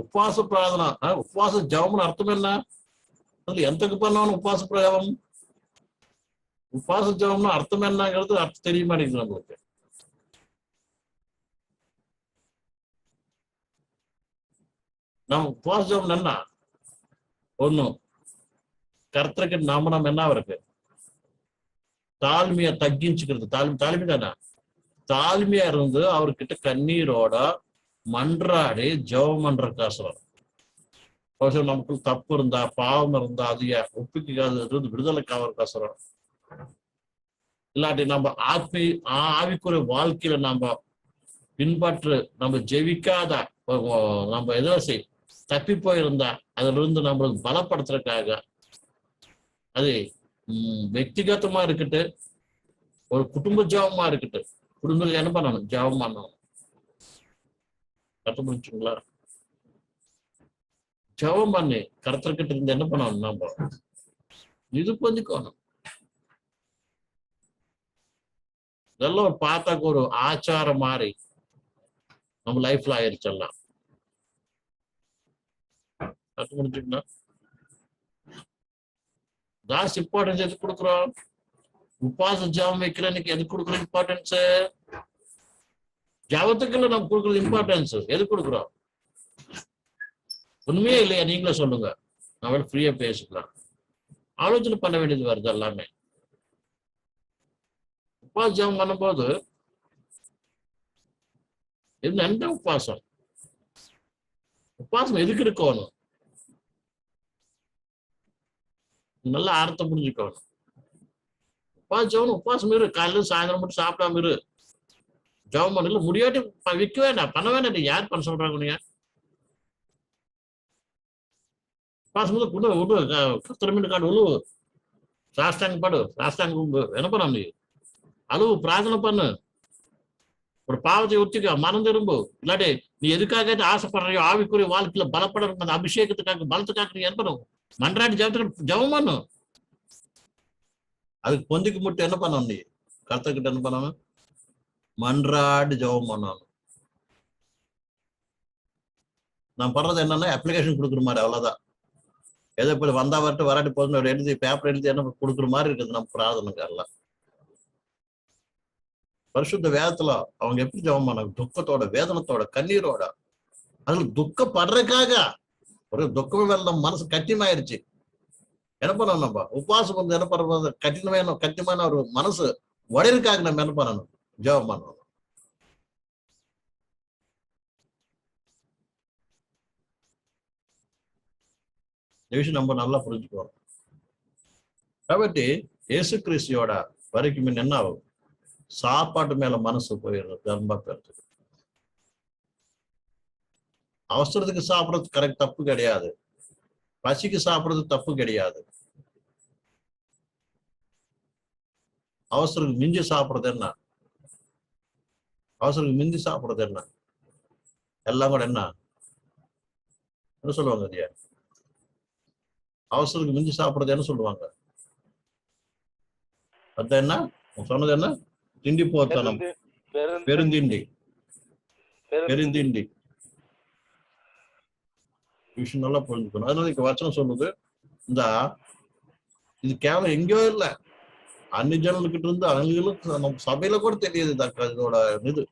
ఉపవాస ప్రార్థన ఆ, ఉపవాస జపం అర్థం என்ன அதுல ఎంతకు பண்ணவன் உபவாச பிரயோகம் உபவாச ஜபம்னா அர்த்தம் என்னங்கிறது அர்த்தம் தெரிய மாட்டேங்குது நம்மளுக்கு நம்ம உபவாச ஜபம் என்ன ஒண்ணு கர்த்தருக்கு நாம நம்ம என்ன இருக்கு தாழ்மையை தக்கிச்சுக்கிறது தாழ்மை தாழ்மை தானே தாழ்மையா இருந்து அவர்கிட்ட கண்ணீரோட மன்றாடி ஜெபம் பண்றதுக்காசரம் கொஞ்சம் நமக்கு தப்பு இருந்தா பாவம் இருந்தா அது ஒப்பிக்காது இருந்து விடுதலைக்காவதுக்காசரம் இல்லாட்டி நம்ம ஆத்மி ஆவிக்குரிய வாழ்க்கையில நம்ம பின்பற்று நம்ம ஜெபிக்காத நம்ம எதோ செய் தப்பி போயிருந்தா அதுல இருந்து நம்மளுக்கு பலப்படுத்துறதுக்காக அது ம், இருக்கட்டு ஒரு குடும்ப ஜாபமா இருக்கட்டு குடும்பத்தில் என்ன பண்ணணும்? ஜாபம் பண்ணணும். கத்து முடிச்சுங்களா ஜெபம் பண்ணி கருத்தர்கிட்ட இருந்து என்ன பண்ணணும் நம்ம இது கொஞ்சிக்கணும் இதெல்லாம் ஒரு பார்த்தாக்க ஒரு ஆச்சாரம் மாதிரி நம்ம லைஃப்ல ஆயிருச்சு எல்லாம் கத்து முடிச்சுங்களா ஜாஸ்தி இம்பார்ட்டன்ஸ் எதுக்கு கொடுக்குறோம் உபாச ஜாபம் வைக்கிறனுக்கு எதுக்கு கொடுக்குற இம்பார்ட்டன்ஸ் ஜபத்துக்குள்ள நம்ம கொடுக்குறது இம்பார்ட்டன்ஸ் எது கொடுக்குறோம்? உண்மையே இல்லையா? நீங்களே சொல்லுங்க. நம்ம ஃப்ரீயா பேசிக்கலாம். ஆலோசனை பண்ண வேண்டியது வருது எல்லாமே. உபாச ஜபம் பண்ணும்போது இது எந்த உபாசம் உபாசம் எதுக்கு இருக்கணும்? நல்லா அர்த்தம் புரிஞ்சுக்கணும். உபாசம் உபாசம் இரு. காலையில சாயந்தரம் மட்டும் சாப்பிடாம இரு. ஜபம் பண்ணல முடியாட்டி விற்க வேண்டாம் பண்ண வேண்டாம் நீ யார் பண்ண சொல்றாங்க நீங்க உபாசம் குடு விடு பத்து காடு உழு சாஸ்தாங்க பாடு சாஸ்தாங்க என்ன பண்ண நீ அழுவு பிரார்த்தனை பண்ணு. ஒரு பாவத்தை ஒத்திக்க மனம் திரும்பு இல்லாட்டி நீ எதுக்காக ஆசைப்படுறியோ ஆவிக்குரிய வாழ்க்கையில பலப்படணும் அந்த அபிஷேகத்துக்காக பலத்துக்காக நீ என்ன பண்ணும் மன்றாடி ஜபத்துக்கு ஜபம் பண்ணும் அதுக்கு பொந்திக்கு மட்டும் என்ன பண்ணணும் நீ கருத்துக்கிட்ட என்ன பண்ணணும்? மன்றாடு ஜெபம் பண்ணணும் நான் பண்றது என்னன்னா அப்ளிகேஷன் கொடுக்குற மாதிரி அவ்வளவுதான். ஏதோ இப்ப வந்தா வரட்டு வராட்டி போதும் எழுதி பேப்பர் எழுதி என்ன கொடுக்குற மாதிரி இருக்குது நம்ம பிரார்த்தனைக்கு எல்லாம். பரிசுத்த வேதத்துல அவங்க எப்படி ஜெபம் பண்ணாங்க? துக்கத்தோட வேதனத்தோட கண்ணீரோட. அதுல துக்கப்படுறதுக்காக ஒரு துக்கமே நம்ம மனசு கட்டியமாயிருச்சு என்ன பண்ணணும் நம்ம? உபவாசம் வந்து என்ன பண்ணுறது கடினமான கட்டியமான ஒரு மனசு உடையதுக்காக நம்ம என்ன பண்ணணும்? ஜெபம் பண்ணணும் இந்த விஷயம் நம்ம நல்லா புரிஞ்சுக்குவோம் కాబట్టి இயேசு கிறிஸ்தியோட வரைக்கும் என்ன ஆகும் சாப்பாட்டு மேல మనసు పోయారు ధర్మ పెడుతుంది அவசரத்துக்கு சாப்பிட்றது கரெக்ட் தப்பு கிடையாது பசிக்கு சாப்பிட்றது தப்பு கிடையாது அவசரத்துக்கு மிஞ்சி சாப்பிட்றது என்ன அவசரத்துக்கு மிஞ்சி சாப்பிடுறது என்ன? எல்லாம் கூட என்ன? என்ன சொல்லுவாங்க ஐயா அவசரத்துக்கு மிஞ்சி சாப்பிடுறது என்ன சொல்லுவாங்க? அது என்ன? சொன்னது என்ன? திண்டி போத்தனம் பெருந்து- பெருந்து- பெருந்திண்டி. பெருந்து- பெருந்திண்டி. விஷயம் நல்லா புரிஞ்சுக்கணும். அதனால இங்க வச்சனம் சொல்லுது இந்த இது கேவலம் எங்கேயோ இல்ல. அன்னி ஜனங்கிட்ட இருந்து அவங்களுக்கு நம்ம சபையில கூட தெரியுது இந்த இது.